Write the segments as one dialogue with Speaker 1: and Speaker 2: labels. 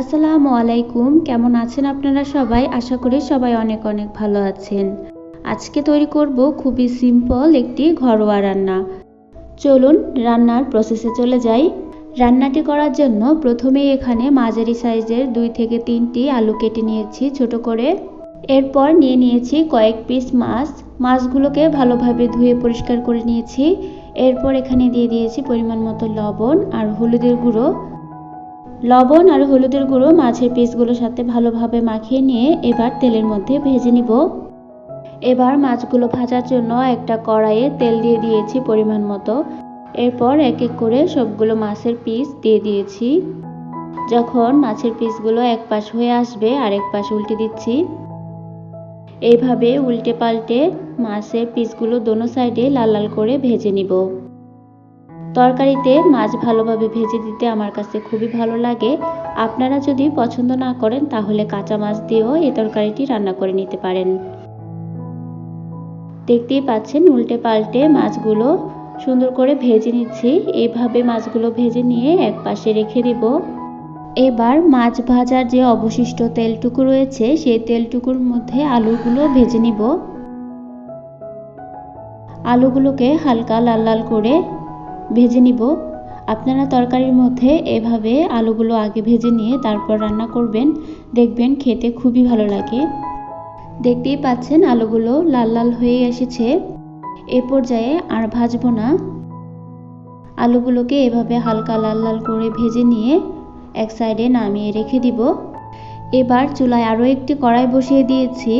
Speaker 1: আসসালামু আলাইকুম। কেমন আছেন আপনারা সবাই? আশা করি সবাই অনেক অনেক ভালো আছেন। আজকে তৈরি করব খুবই সিম্পল একটি ঘরোয়া রান্না। চলুন রান্নার প্রসেসে চলে যাই। রান্নাটি করার জন্য প্রথমেই এখানে মাঝারি সাইজের দুই থেকে তিনটি আলু কেটে নিয়েছি ছোট করে। এরপর নিয়ে নিয়েছি কয়েক পিস মাছ। মাছগুলোকে ভালোভাবে ধুয়ে পরিষ্কার করে নিয়েছি। এরপর এখানে দিয়ে দিয়েছি পরিমাণ মতো লবণ আর হলুদের গুঁড়ো। লবণ আর হলুদের গুঁড়ো মাছের পিসগুলোর সাথে ভালোভাবে মাখিয়ে নিয়ে এবার তেলের মধ্যে ভেজে নিব। এবার মাছগুলো ভাজার জন্য একটা কড়াইয়ে তেল দিয়ে দিয়েছি পরিমাণ মতো। এরপর এক এক করে সবগুলো মাছের পিস দিয়ে দিয়েছি। যখন মাছের পিসগুলো এক পাশ হয়ে আসবে, আরেক পাশ উল্টে দিচ্ছি। এইভাবে উল্টে পাল্টে মাছের পিসগুলো দোনো সাইডে লাল লাল করে ভেজে নিব। তরকারিতে মাছ ভালোভাবে ভেজে দিতে আমার কাছে খুবই ভালো লাগে। আপনারা যদি পছন্দ না করেন, তাহলে কাঁচা মাছ দিয়েও এই তরকারিটি রান্না করে নিতে পারেন। দেখতেই পাচ্ছেন উল্টে পাল্টে মাছগুলো সুন্দর করে ভেজে নিচ্ছি। এইভাবে মাছগুলো ভেজে নিয়ে এক পাশে রেখে দিব। এবার মাছ ভাজার যে অবশিষ্ট তেলটুকু রয়েছে, সেই তেলটুকুর মধ্যে আলুগুলো ভেজে নিব। আলুগুলোকে হালকা লাল লাল করে ভেজে নিব। আপনারা তরকারির মধ্যে এভাবে আলুগুলো আগে ভেজে নিয়ে তারপর রান্না করবেন। দেখবেন খেতে খুবই ভালো লাগে। দেখতেই পাচ্ছেন আলুগুলো লাল লাল হয়ে এসেছে। এ পর্যায়ে আর ভাজবো না। আলুগুলোকে এভাবে হালকা লাল লাল করে ভেজে নিয়ে এক সাইডে নামিয়ে রেখে দিব। এবার চুলায় আরও একটি কড়াই বসিয়ে দিয়েছি।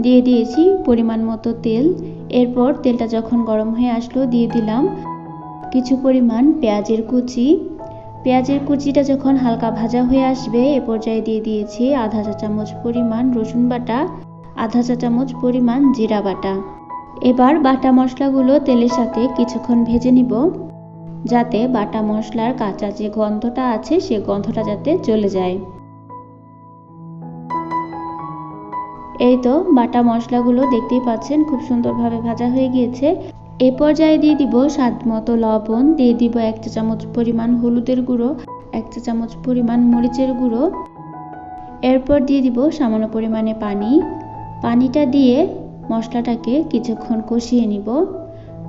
Speaker 1: দিয়ে দিয়েছি পরিমাণ মতো তেল। এরপর তেলটা যখন গরম হয়ে আসলো দিয়ে দিলাম। কিছু পরিমাণ পেঁয়াজের কুচি। পেঁয়াজের কুচিটা যখন হালকা ভাজা হয়ে আসবে, এ পর্যায়ে দিয়ে দিয়েছি আধা চা চামচ পরিমাণ রসুন বাটা, আধা চা চামচ পরিমাণ জিরা বাটা। এবার বাটা মশলাগুলো তেলের সাথে কিছুক্ষণ ভেজে নিব, যাতে বাটা মশলার কাঁচা যে গন্ধটা আছে, সে গন্ধটা যাতে চলে যায়। এই তো বাটা মশলাগুলো দেখতেই পাচ্ছেন, খুব সুন্দরভাবে ভাজা হয়ে গিয়েছে। এ পর্যায়ে দিয়ে দিব স্বাদ মতো লবণ, দিয়ে দিব এক চা চামচ পরিমাণ হলুদের গুঁড়ো, এক চা চামচ পরিমাণ মরিচের গুঁড়ো। এরপর দিয়ে দিব সামান্য পরিমাণে পানি। পানিটা দিয়ে মশলাটাকে কিছুক্ষণ কষিয়ে নিব।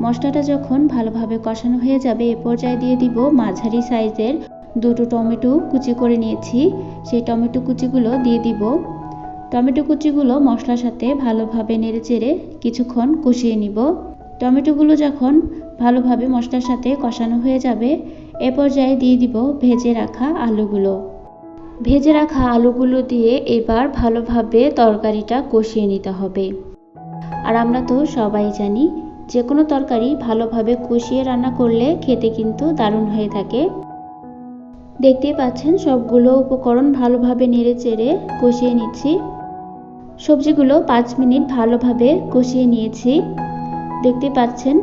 Speaker 1: মশলাটা যখন ভালোভাবে কষানো হয়ে যাবে, এ পর্যায়ে দিয়ে দিব মাঝারি সাইজের দুটো টমেটো কুচি করে নিয়েছি। সেই টমেটো কুচিগুলো দিয়ে দিব। টমেটো কুচিগুলো মশলার সাথে ভালোভাবে নেড়েচেড়ে কিছুক্ষণ কষিয়ে নিব। টমেটোগুলো যখন ভালোভাবে মশলার সাথে কষানো হয়ে যাবে, এ পর্যায়ে দিয়ে দিব ভেজে রাখা আলুগুলো। ভেজে রাখা আলুগুলো দিয়ে এবার ভালোভাবে তরকারিটা কষিয়ে নিতে হবে। আর আমরা তো সবাই জানি যে কোনো তরকারি ভালোভাবে কষিয়ে রান্না করলে খেতে কিন্তু দারুণ হয়ে থাকে। দেখতেই পাচ্ছেন, সবগুলো উপকরণ ভালোভাবে নেড়ে চেড়ে কষিয়ে নিচ্ছি। সবজিগুলো পাঁচ মিনিট ভালোভাবে কষিয়ে নিয়েছি। দেখতে পাচ্ছেন,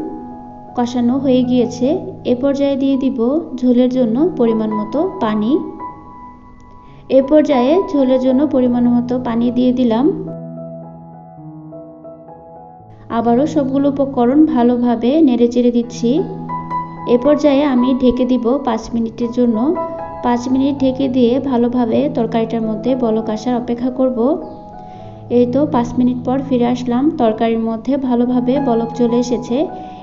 Speaker 1: কষানো হয়ে গিয়েছে। এ পর্যায়ে দিয়ে দিব ঝোলের জন্য পরিমাণ মতো পানি। এ পর্যায়ে ঝোলের জন্য পরিমাণ মতো পানি দিয়ে দিলাম। আবারও সবগুলো উপকরণ ভালোভাবে নেড়ে চেড়ে দিচ্ছি। এ পর্যায়ে আমি ঢেকে দিব পাঁচ মিনিটের জন্য। পাঁচ মিনিট ঢেকে দিয়ে ভালোভাবে তরকারিটার মধ্যে বলক আসার অপেক্ষা করব। এই তো পাঁচ মিনিট পর ফিরে আসলাম। তরকারির মধ্যে ভালোভাবে বলক চলে এসেছে।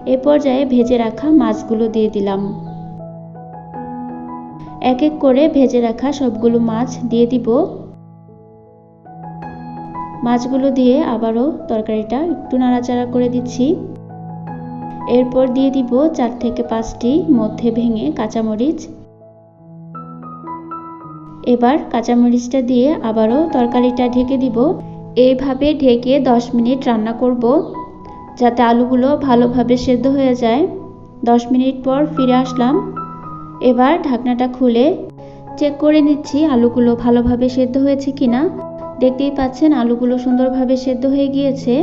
Speaker 1: এ পর্যায়ে ভেজে রাখা মাছগুলো দিয়ে দিলাম। এক এক করে ভেজে রাখা সবগুলো মাছ দিয়ে দিব। মাছগুলো দিয়ে আবারও তরকারিটা একটু নাড়াচাড়া করে দিচ্ছি। এরপর দিয়ে দিব চার থেকে পাঁচটি মধ্যে ভেঙে কাঁচামরিচ। এবার কাঁচামরিচটা দিয়ে আবারও তরকারিটা ঢেকে দিব। এইভাবে ঢেকে 10 মিনিট রান্না করব, যাতে আলুগুলো ভালোভাবে সেদ্ধ হয়ে যায়। 10 মিনিট পর ফিরে আসলাম। এবার ঢাকনাটা খুলে চেক করে নিচ্ছি আলুগুলো ভালোভাবে সেদ্ধ হয়েছে কিনা। দেখতেই পাচ্ছেন আলুগুলো সুন্দরভাবে সেদ্ধ হয়ে গিয়েছে।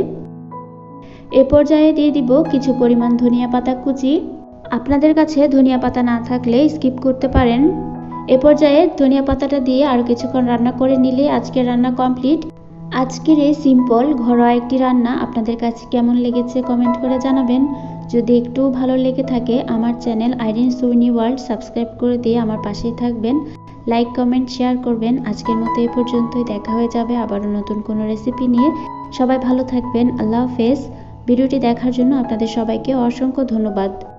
Speaker 1: এ পর্যায়ে দিয়ে দিব কিছু পরিমাণ ধনিয়া পাতা কুচি। আপনাদের কাছে ধনিয়া পাতা না থাকলে স্কিপ করতে পারেন। এ পর্যায়ে ধনিয়া পাতাটা দিয়ে আরও কিছুক্ষণ রান্না করে নিলে আজকের রান্না কমপ্লিট। আজকের এই সিম্পল ঘরোয়া একটি রান্না আপনাদের কাছে কেমন লেগেছে কমেন্ট করে জানাবেন। যদি একটু ভালো লেগে থাকে, আমার channel Irene Sweeney world subscribe করে দিয়ে আমার পাশেই থাকবেন। লাইক, কমেন্ট, শেয়ার করবেন। আজকের মতো এই পর্যন্তই। দেখা হয়ে যাবে আবারও নতুন কোনো রেসিপি নিয়ে। সবাই ভালো থাকবেন। আল্লাহ হাফেজ। ভিডিওটি দেখার জন্য আপনাদের সবাইকে অসংখ্য ধন্যবাদ।